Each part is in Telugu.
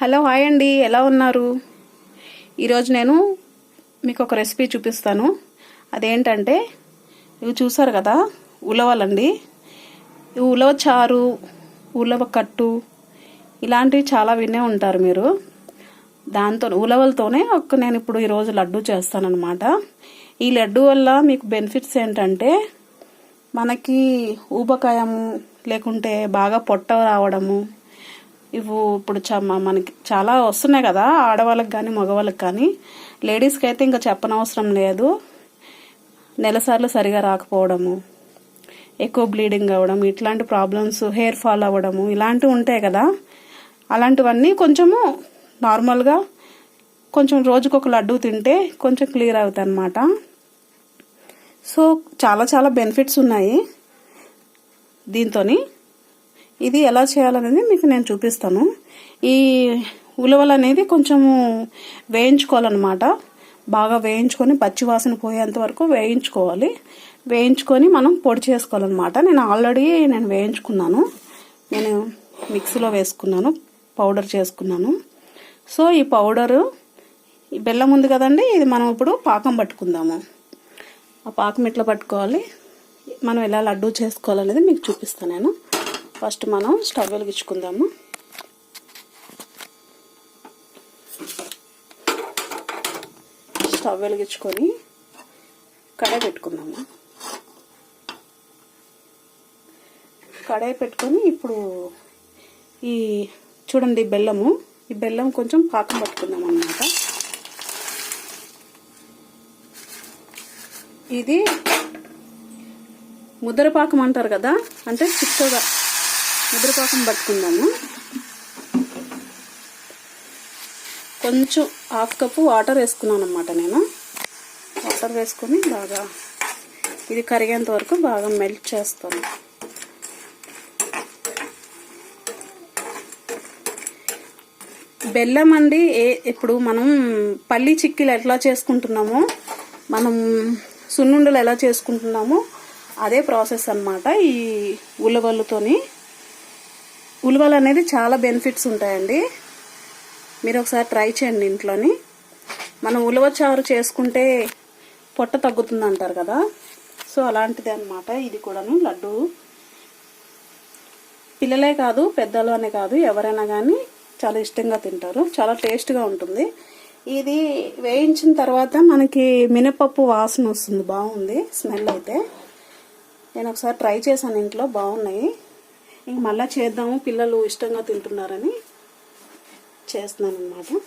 హలో హాయ్ అండి. ఎలా ఉన్నారు? ఈరోజు నేను మీకు ఒక రెసిపీ చూపిస్తాను. అదేంటంటే ఇవి చూసారు కదా ఉలవలండి. ఉలవ చారు ఉలవ కట్టు ఇలాంటివి చాలా వినే ఉంటారు మీరు. దాంతో ఉలవలతోనే ఒక నేను ఇప్పుడు ఈరోజు లడ్డు చేస్తానన్నమాట. ఈ లడ్డు వల్ల మీకు బెనిఫిట్స్ ఏంటంటే మనకి ఊబకాయము లేకుంటే బాగా పొట్ట రావడము ఇవి ఇప్పుడు చ- మనకి చాలా వస్తున్నాయి కదా ఆడవాళ్ళకి కానీ మగవాళ్ళకి కానీ లేడీస్కి అయితే ఇంకా చెప్పనవసరం లేదు. నెలసార్లు సరిగా రాకపోవడము. ఎక్కువ బ్లీడింగ్ అవ్వడం ఇట్లాంటి ప్రాబ్లమ్స్ హెయిర్ ఫాల్ అవ్వడము ఇలాంటివి ఉంటాయి కదా. అలాంటివన్నీ కొంచెము నార్మల్గా కొంచెం రోజుకొక లడ్డు తింటే కొంచెం క్లియర్ అవుతాయి అన్నమాట సో చాలా చాలా బెనిఫిట్స్ ఉన్నాయి దీంతోని. ఇది ఎలా చేయాలనేది మీకు నేను చూపిస్తాను. ఈ ఉలవలు అనేది కొంచెము వేయించుకోవాలన్నమాట. బాగా వేయించుకొని పచ్చి వాసన పోయేంత వరకు వేయించుకోవాలి. వేయించుకొని మనం పొడి చేసుకోవాలన్నమాట. నేను ఆల్రెడీ నేను వేయించుకున్నాను. నేను మిక్సీలో వేసుకున్నాను పౌడర్ చేసుకున్నాను. సో ఈ పౌడరు ఈ బెల్లం ఉంది కదండి ఇది మనం ఇప్పుడు పాకం పట్టుకుందాము. ఆ పాకం ఎట్లా పట్టుకోవాలి? మనం ఎలా లడ్డు చేసుకోవాలనేది మీకు చూపిస్తాను నేను. ఫస్ట్ మనం స్టవ్ వెలిగించుకుందాము. స్టవ్ వెలిగించుకొని కడాయి పెట్టుకుందాము. కడాయి పెట్టుకొని ఇప్పుడు ఈ చూడండి బెల్లము ఈ బెల్లం కొంచెం పాకం పట్టుకుందాం అన్నమాట. ఇది ముద్రపాకం అంటారు కదా అంటే చిక్కగా ముద్రపాకం పట్టుకుందాము. కొంచెం హాఫ్ కప్పు వాటర్ వేసుకున్నాను అనమాట నేను. వాటర్ వేసుకొని బాగా ఇది కరిగేంత వరకు బాగా మెల్ట్ చేస్తాను. బెల్లం అండి ఏ ఇప్పుడు మనం పల్లి చిక్కీలు ఎట్లా చేసుకుంటున్నామో మనం సున్నుండలు ఎలా చేసుకుంటున్నామో అదే ప్రాసెస్ అన్నమాట ఈ ఉలవలతోని ఉలవలు అనేది చాలా బెనిఫిట్స్ ఉంటాయండి. మీరు ఒకసారి ట్రై చేయండి ఇంట్లోని. మనం ఉలవ చారు చేసుకుంటే పొట్ట తగ్గుతుంది అంటారు కదా. సో అలాంటిది అన్నమాట. ఇది కూడాను లడ్డు. పిల్లలే కాదు పెద్దలు అనే కాదు ఎవరైనా కానీ చాలా ఇష్టంగా తింటారు. చాలా టేస్ట్గా ఉంటుంది. ఇది వేయించిన తర్వాత మనకి మినపప్పు వాసన వస్తుంది. బాగుంది. స్మెల్ అయితే. నేను ఒకసారి ట్రై చేశాను ఇంట్లో. బాగున్నాయి. ఇంక మళ్ళీ చేద్దాము. పిల్లలు ఇష్టంగా తింటున్నారని చేస్తున్నాను అన్నమాట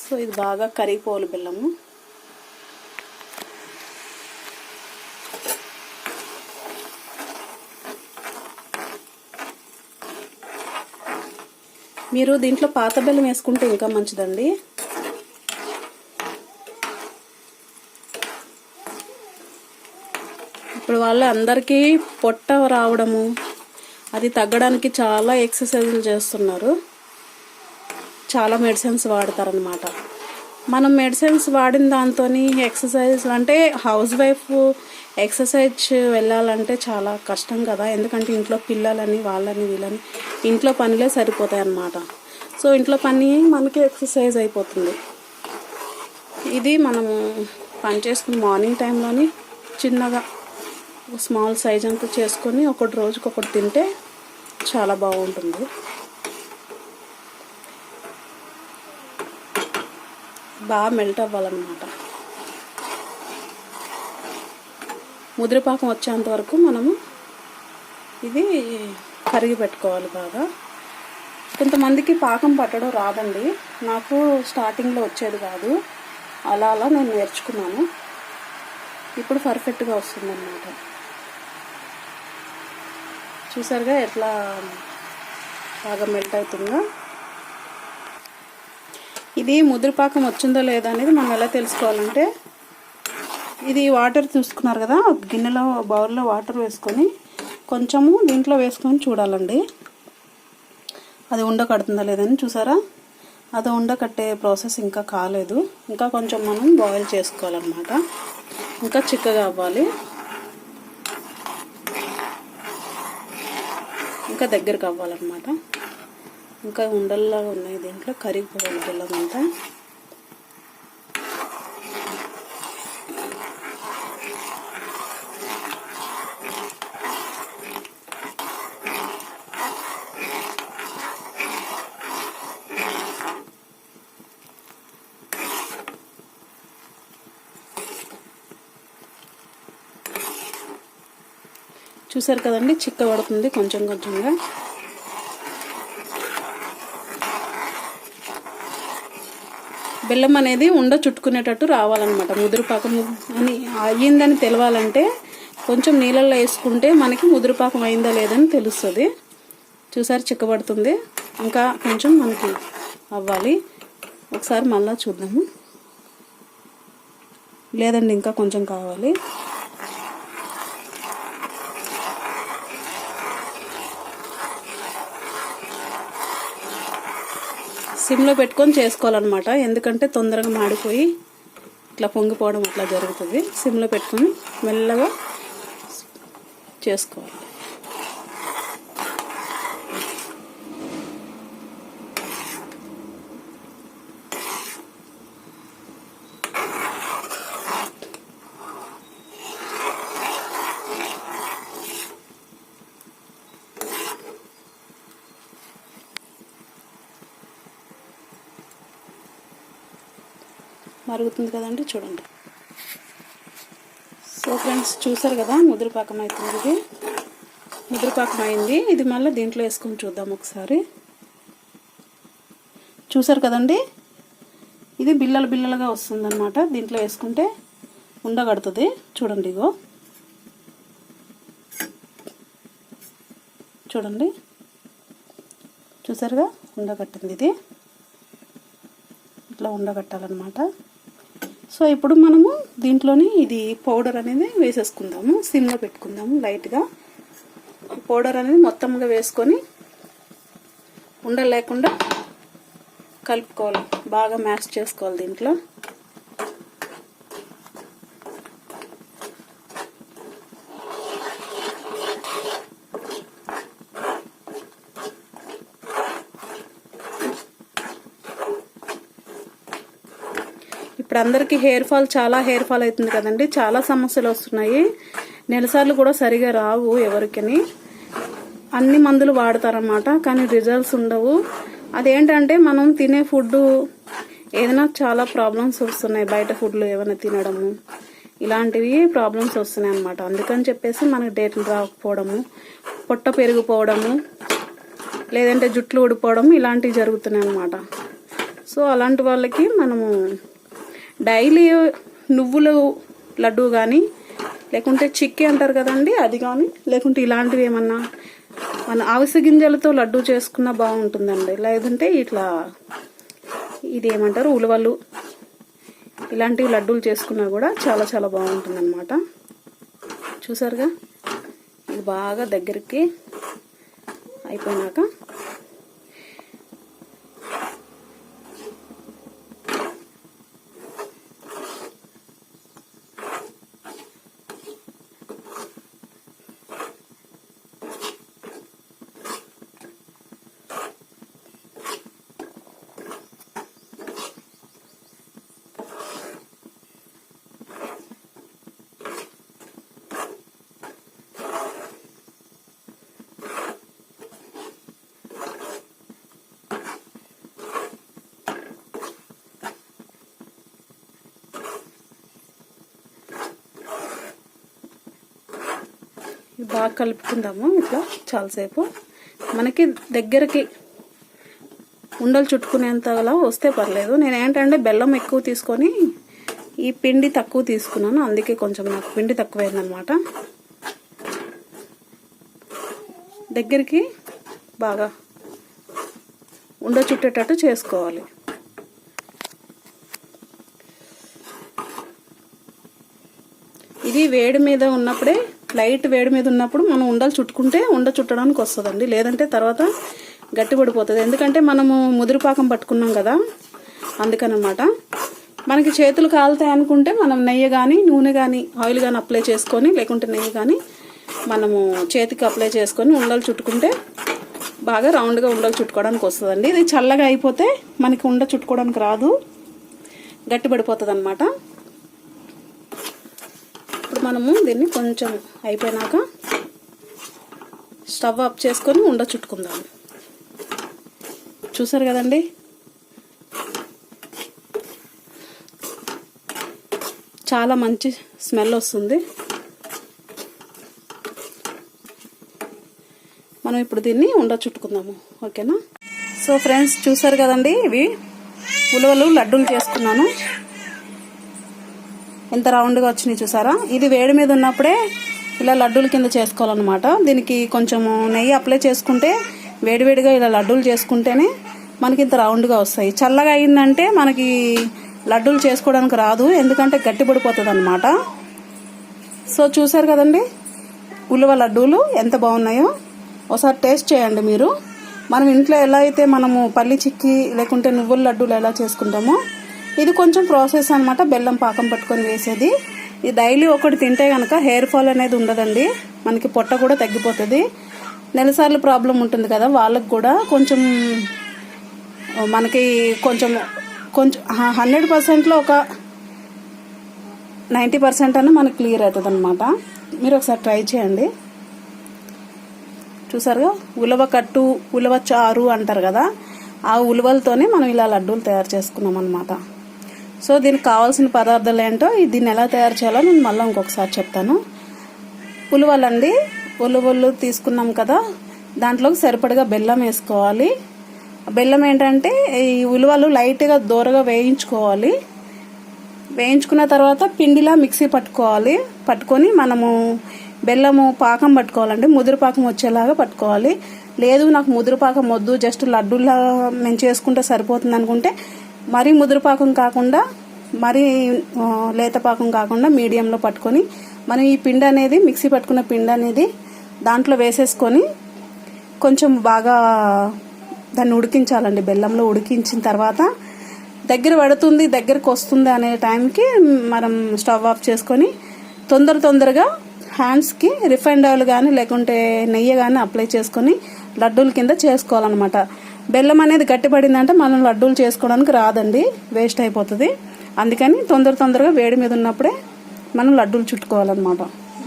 సో ఇది బాగా కరిగిపోవాలి బెల్లము. మీరు దీంట్లో పాత బెల్లం వేసుకుంటే ఇంకా మంచిదండి. ఇప్పుడు వాళ్ళు అందరికీ పొట్ట రావడము అది తగ్గడానికి చాలా ఎక్సర్సైజులు చేస్తున్నారు. చాలా మెడిసిన్స్ వాడతారనమాట మనం మెడిసిన్స్ వాడిన దాంతో ఎక్సర్సైజ్ అంటే హౌస్ వైఫ్ ఎక్సర్సైజ్ వెళ్ళాలంటే చాలా కష్టం కదా. ఎందుకంటే ఇంట్లో పిల్లలని వాళ్ళని వీళ్ళని ఇంట్లో పనులే సరిపోతాయి అన్నమాట సో ఇంట్లో పని మనకి ఎక్సర్సైజ్ అయిపోతుంది. ఇది మనము పని చేసుకుని మార్నింగ్ టైంలోని చిన్నగా స్మాల్ సైజ్ అంతా చేసుకొని ఒకటి రోజుకి ఒకటి తింటే చాలా బాగుంటుంది. బాగా మెల్ట్ అవ్వాలన్నమాట. ముదిరిపాకం వచ్చేంత వరకు మనము ఇది కరిగి పెట్టుకోవాలి బాగా. కొంతమందికి పాకం పట్టడం రాదండి. నాకు స్టార్టింగ్లో వచ్చేది కాదు. అలా అలా నేను నేర్చుకున్నాను. ఇప్పుడు పర్ఫెక్ట్గా వస్తుందన్నమాట. చూసారుగా ఎట్లా బాగా మెల్ట్ అవుతుందో. ఇది ముద్రపాకం వచ్చిందో లేదా అనేది మనం ఎలా తెలుసుకోవాలంటే ఇది వాటర్ చూసుకున్నారు కదా ఒక గిన్నెలో బౌల్లో వాటర్ వేసుకొని కొంచెము దీంట్లో వేసుకొని చూడాలండి. అది ఉండకడుతుందా లేదని చూసారా? అది ఉండకట్టే ప్రాసెస్ ఇంకా కాలేదు. ఇంకా కొంచెం మనం బాయిల్ చేసుకోవాలన్నమాట. ఇంకా చిక్కగా అవ్వాలి. ఇంకా దగ్గరకు అవ్వాలన్నమాట. ఇంకా ఉండల్లాగా ఉన్నాయి దీంట్లో. కరిగిపోవాలి బెల్లం అంతా చూసారు కదండి చిక్క పడుతుంది కొంచెం కొంచెంగా. బెల్లం అనేది ఉండ చుట్టుకునేటట్టు రావాలన్నమాట. ముదురుపాకం అని అయ్యిందని తెలవాలంటే కొంచెం నీళ్ళల్లో వేసుకుంటే మనకి ముదురుపాకం అయిందా లేదని తెలుస్తుంది. చూసారు చిక్కబడుతుంది ఇంకా కొంచెం మనకి అవ్వాలి. ఒకసారి మళ్ళా చూద్దాము. లేదండి ఇంకా కొంచెం కావాలి. సిమ్లో పెట్టుకొని చేసుకోవాలన్నమాట. ఎందుకంటే తొందరగా మాడిపోయి ఇట్లా పొంగిపోవడం అట్లా జరుగుతుంది. సిమ్లో పెట్టుకొని మెల్లగా చేసుకోవాలి. మరుగుతుంది కదండి చూడండి. సో ఫ్రెండ్స్ చూసారు కదా ముద్రపాకం అవుతుంది ఇది. ముద్రపాకం అయింది. ఇది మళ్ళీ దీంట్లో వేసుకొని చూద్దాం ఒకసారి. చూసారు కదండి? ఇది బిల్లలు బిల్లలుగా వస్తుందన్నమాట. దీంట్లో వేసుకుంటే ఉండగడుతుంది చూడండి ఇగో. చూడండి. చూసారుగా? ఉండగట్టింది ఇది. ఇట్లా ఉండగట్టాలన్నమాట సో ఇప్పుడు మనము దీంట్లోని ఇది పౌడర్ అనేది వేసేసుకుందాము. సిమ్లో పెట్టుకుందాము లైట్గా. పౌడర్ అనేది మొత్తంగా వేసుకొని ఉండలేకుండా కలుపుకోవాలి. బాగా మ్యాష్ చేసుకోవాలి దీంట్లో. ఇప్పుడు అందరికీ హెయిర్ ఫాల్ చాలా హెయిర్ ఫాల్ అవుతుంది కదండి. చాలా సమస్యలు వస్తున్నాయి. నెలసార్లు కూడా సరిగా రావు ఎవరికని. అన్ని మందులు వాడతారనమాట కానీ రిజల్ట్స్ ఉండవు. అదేంటంటే మనం తినే ఫుడ్ ఏదైనా చాలా ప్రాబ్లమ్స్ వస్తున్నాయి. బయట ఫుడ్లు ఏమైనా తినడము ఇలాంటివి ప్రాబ్లమ్స్ వస్తున్నాయి అనమాట అందుకని చెప్పేసి మనకు డేట్లు రాకపోవడము పొట్ట పెరిగిపోవడము లేదంటే జుట్లు ఊడిపోవడం ఇలాంటివి జరుగుతున్నాయి అనమాట సో అలాంటి వాళ్ళకి మనము డైలీ నువ్వులు లడ్డు కానీ లేకుంటే చిక్కి అంటారు కదండి అది కానీ లేకుంటే ఇలాంటివి ఏమన్నా మన అవిసె గింజలతో లడ్డు చేసుకున్నా బాగుంటుందండి. లేదంటే ఇట్లా ఇది ఏమంటారు ఉలవలు ఇలాంటివి లడ్డూలు చేసుకున్నా కూడా చాలా చాలా బాగుంటుంది అనమాట చూసారుగా? ఇది బాగా దగ్గరికి అయిపోయినాక బాగా కలుపుకుందాము ఇట్లా చాలాసేపు. మనకి దగ్గరికి ఉండలు చుట్టుకునేంతలా వస్తే పర్లేదు. నేను ఏంటంటే బెల్లం ఎక్కువ తీసుకొని ఈ పిండి తక్కువ తీసుకున్నాను. అందుకే కొంచెం నాకు పిండి తక్కువైందనమాట దగ్గరికి బాగా ఉండ చుట్టేటట్టు చేసుకోవాలి. ఇది వేడి మీద ఉన్నప్పుడే లైట్ వేడి మీద ఉన్నప్పుడు మనం ఉండలు చుట్టుకుంటే ఉండ చుట్టడానికి వస్తుందండి. లేదంటే తర్వాత గట్టి పడిపోతుంది ఎందుకంటే మనము ముదిరిపాకం పట్టుకున్నాం కదా అందుకనమాట. మనకి చేతులు కాలుతాయి అనుకుంటే మనం నెయ్యి కానీ నూనె కానీ ఆయిల్ కానీ అప్లై చేసుకొని లేకుంటే నెయ్యి కానీ మనము చేతికి అప్లై చేసుకొని ఉండలు చుట్టుకుంటే బాగా రౌండ్గా ఉండలు చుట్టుకోవడానికి వస్తుందండి. ఇది చల్లగా అయిపోతే మనకి ఉండ చుట్టుకోవడానికి రాదు. గట్టిపడిపోతుంది అనమాట ఇప్పుడు మనము దీన్ని కొంచెం అయిపోయినాక స్టవ్ ఆఫ్ చేసుకొని ఉండ చుట్టుకుందాం. చూసారు కదండి? చాలా మంచి స్మెల్ వస్తుంది. మనం ఇప్పుడు దీన్ని ఉండ చుట్టుకుందాము. ఓకేనా? సో ఫ్రెండ్స్ చూసారు కదండి ఇవి? ఉలవలు లడ్డూలు చేసుకున్నాను. ఎంత రౌండ్గా వచ్చినాయి చూసారా? ఇది వేడి మీద ఉన్నప్పుడే ఇలా లడ్డూల కింద చేసుకోవాలన్నమాట. దీనికి కొంచెము నెయ్యి అప్లై చేసుకుంటే వేడివేడిగా ఇలా లడ్డూలు చేసుకుంటేనే మనకి ఇంత రౌండ్గా వస్తాయి. చల్లగా అయిందంటే మనకి లడ్డూలు చేసుకోవడానికి రాదు ఎందుకంటే గట్టిపడిపోతుంది అనమాట సో చూసారు కదండి? ఉలువ లడ్డూలు ఎంత బాగున్నాయో. ఒకసారి టేస్ట్ చేయండి మీరు. మనం ఇంట్లో ఎలా అయితే మనము పల్లి చిక్కి లేకుంటే నువ్వుల లడ్డూలు ఎలా చేసుకుంటామో ఇది కొంచెం ప్రాసెస్ అనమాట బెల్లం పాకం పట్టుకొని వేసేది. ఇది డైలీ ఒకటి తింటే కనుక హెయిర్ ఫాల్ అనేది ఉండదండి. మనకి పొట్ట కూడా తగ్గిపోతుంది. నెలసార్లు ప్రాబ్లం ఉంటుంది కదా వాళ్ళకి కూడా కొంచెం మనకి కొంచెం కొంచెం హండ్రెడ్ పర్సెంట్లో ఒక నైంటీ పర్సెంట్ అన్న మనకు క్లియర్ అవుతుంది అనమాట మీరు ఒకసారి ట్రై చేయండి. చూసారుగా? ఉలవ కట్టు ఉలవ చారు అంటారు కదా ఆ ఉలవలతోనే మనం ఇలా లడ్డూలు తయారు చేసుకున్నాం అనమాట సో దీనికి కావాల్సిన పదార్థాలు ఏంటో దీన్ని ఎలా తయారు చేయాలో నేను మళ్ళీ ఇంకొకసారి చెప్తాను. ఉలువలండి. ఉలువలు తీసుకున్నాం కదా దాంట్లోకి సరిపడగా బెల్లం వేసుకోవాలి. బెల్లం ఏంటంటే ఈ ఉలువలు లైట్గా దూరగా వేయించుకోవాలి. వేయించుకున్న తర్వాత పిండిలా మిక్సీ పట్టుకోవాలి. పట్టుకొని మనము బెల్లము పాకం పట్టుకోవాలండి. ముదురు పాకం వచ్చేలాగా పట్టుకోవాలి. లేదు నాకు ముదురు పాకం వద్దు జస్ట్ లడ్డూలా మేము చేసుకుంటే సరిపోతుంది అనుకుంటే మరీ ముదురుపాకం కాకుండా మరీ లేతపాకం కాకుండా మీడియంలో పట్టుకొని మనం ఈ పిండి అనేది మిక్సీ పట్టుకున్న పిండి అనేది దాంట్లో వేసేసుకొని కొంచెం బాగా దాన్ని ఉడికించాలండి. బెల్లంలో ఉడికించిన తర్వాత దగ్గర పడుతుంది దగ్గరకు వస్తుంది అనే టైంకి మనం స్టవ్ ఆఫ్ చేసుకొని తొందర తొందరగా హ్యాండ్స్కి రిఫైండ్ ఆయిల్ కానీ లేకుంటే నెయ్యి కానీ అప్లై చేసుకొని లడ్డూల కింద చేసుకోవాలన్నమాట. బెల్లం అనేది గట్టిపడిందంటే మనం లడ్డూలు చేసుకోవడానికి రాదండి వేస్ట్ అయిపోతుంది. అందుకని తొందర తొందరగా వేడి మీద ఉన్నప్పుడే మనం లడ్డూలు చుట్టుకోవాలన్నమాట.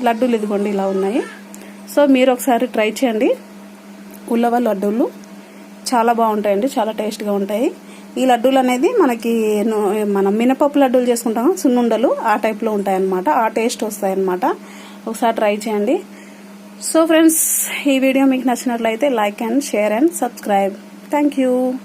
లడ్డూలు ఇదిగోండి ఇలా ఉన్నాయి. సో మీరు ఒకసారి ట్రై చేయండి. ఉల్లవ లడ్డూలు చాలా బాగుంటాయండి చాలా టేస్ట్గా ఉంటాయి. ఈ లడ్డూలు అనేది మనకి మనం మినపప్పు లడ్డూలు చేసుకుంటాం సున్నుండలు ఆ టైప్లో ఉంటాయన్నమాట. ఆ టేస్ట్ వస్తాయన్నమాట. ఒకసారి ట్రై చేయండి. సో ఫ్రెండ్స్ ఈ వీడియో మీకు నచ్చినట్లయితే like and share and subscribe. Thank you.